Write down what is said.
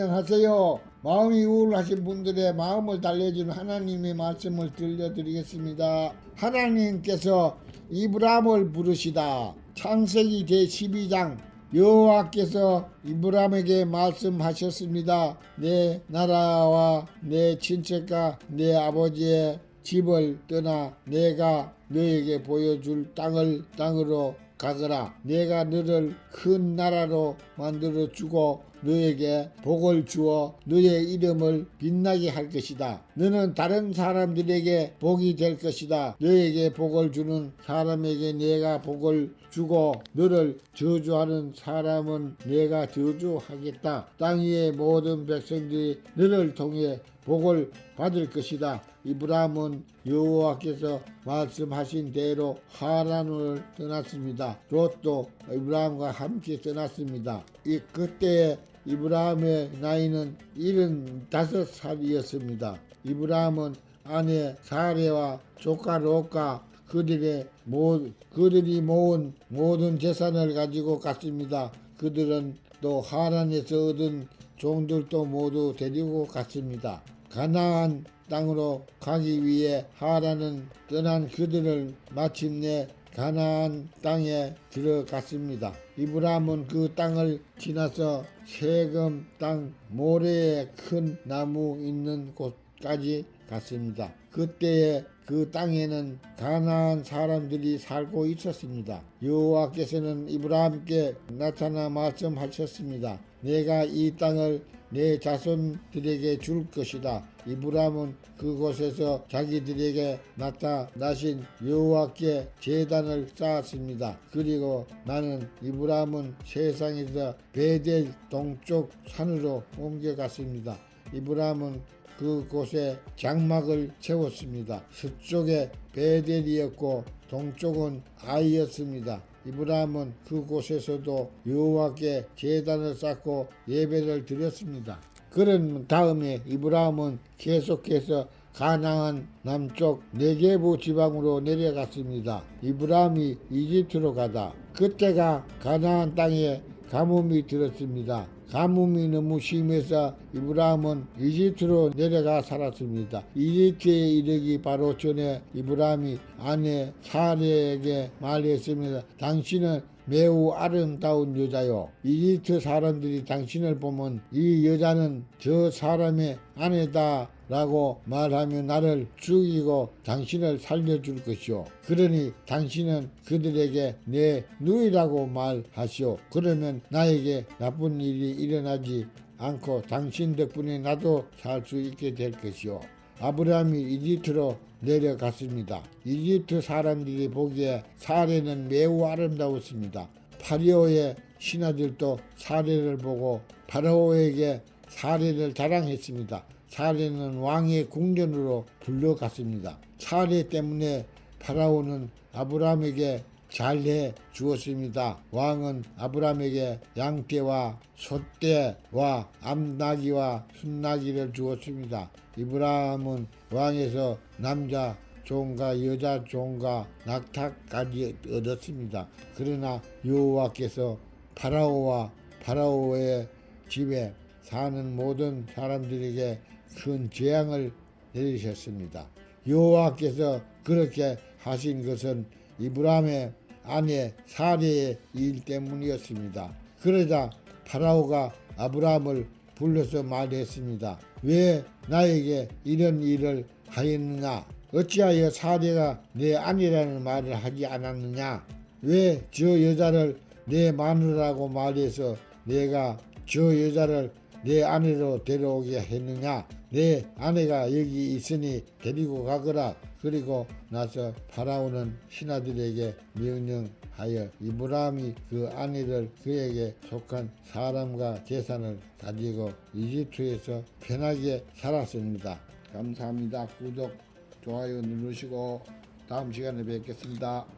안녕하세요. 마음이 우울하신 분들의 마음을 달래주는 하나님의 말씀을 들려드리겠습니다. 하나님께서 이브람을 부르시다. 창세기 제12장 여호와께서 이브람에게 말씀하셨습니다. 내 나라와 내 친척과 내 아버지의 집을 떠나 내가 너에게 보여줄 땅을 땅으로 가거라. 내가 너를 큰 나라로 만들어 주고 너에게 복을 주어 너의 이름을 빛나게 할 것이다. 너는 다른 사람들에게 복이 될 것이다. 너에게 복을 주는 사람에게 내가 복을 주고 너를 저주하는 사람은 내가 저주하겠다. 땅 위의 모든 백성들이 너를 통해 복을 받을 것이다. 이브람은 여호와께서 말씀하신 대로 하란을 떠났습니다. 롯도 이브람과 함께 떠났습니다. 이 그때 이브람의 나이는 75살이었습니다. 이브람은 아내 사레와 조카 롯과 그들의 모, 그들이 모은 모든 재산을 가지고 갔습니다. 그들은 또 하란에서 얻은 종들도 모두 데리고 갔습니다. 가나안 땅으로 가기 위해 하란은 떠난 그들을 마침내 가나안 땅에 들어갔습니다. 이브람은 그 땅을 지나서 세금 땅 모래에 큰 나무 있는 곳까지 갔습니다. 그때에 그 땅에는 가나안 사람들이 살고 있었습니다. 여호와께서는 이브라함께 나타나 말씀하셨습니다. 내가 이 땅을 내 자손들에게 줄 것이다. 이브람은 그곳에서 자기들에게 나타나신 여호와께 제단을 쌓았습니다. 그리고 나는 이브람은 세상에서 베델 동쪽 산으로 옮겨갔습니다. 이브람은 그곳에 장막을 채웠습니다. 서쪽에 베델이었고 동쪽은 아이였습니다. 이브라함은 그곳에서도 여호와께 제단을 쌓고 예배를 드렸습니다. 그런 다음에 이브라함은 계속해서 가나안 남쪽 네게부 지방으로 내려갔습니다. 이브라함이 이집트로 가다 그때가 가나안 땅에 가뭄이 들었습니다. 가뭄이 너무 심해서 이브라함은 이집트로 내려가 살았습니다. 이집트에 이르기 바로 전에 이브라함이 아내 사레에게 말했습니다. 당신은 매우 아름다운 여자요. 이집트 사람들이 당신을 보면 이 여자는 저 사람의 아내다. 라고 말하며 나를 죽이고 당신을 살려줄 것이오. 그러니 당신은 그들에게 내 누이라고 말하시오. 그러면 나에게 나쁜 일이 일어나지 않고 당신 덕분에 나도 살 수 있게 될 것이오. 아브라함이 이집트로 내려갔습니다. 이집트 사람들이 보기에 사례는 매우 아름다웠습니다. 파리오의 신하들도 사례를 보고 파라오에게 사례를 자랑했습니다. 사례는 왕의 궁전으로 불러갔습니다. 사례 때문에 파라오는 아브라함에게 잘해 주었습니다. 왕은 아브라함에게 양떼와 소떼와 암나기와 순나기를 주었습니다. 이브라함은 왕에서 남자 종과 여자 종과 낙타까지 얻었습니다. 그러나 여호와께서 파라오와 파라오의 집에 사는 모든 사람들에게 큰 재앙을 내리셨습니다. 여호와께서 그렇게 하신 것은 이브라함의 아내 사례의 일 때문이었습니다. 그러자 파라오가 아브라함을 불러서 말했습니다. 왜 나에게 이런 일을 하였느냐? 어찌하여 사례가 내 아내라는 말을 하지 않았느냐? 왜 저 여자를 내 마누라고 말해서 내가 저 여자를 내 아내로 데려오게 했느냐? 내 아내가 여기 있으니 데리고 가거라. 그리고 나서 파라오는 신하들에게 명령하여 이브라함이 그 아내를 그에게 속한 사람과 재산을 가지고 이집트에서 편하게 살았습니다. 감사합니다. 구독, 좋아요 누르시고 다음 시간에 뵙겠습니다.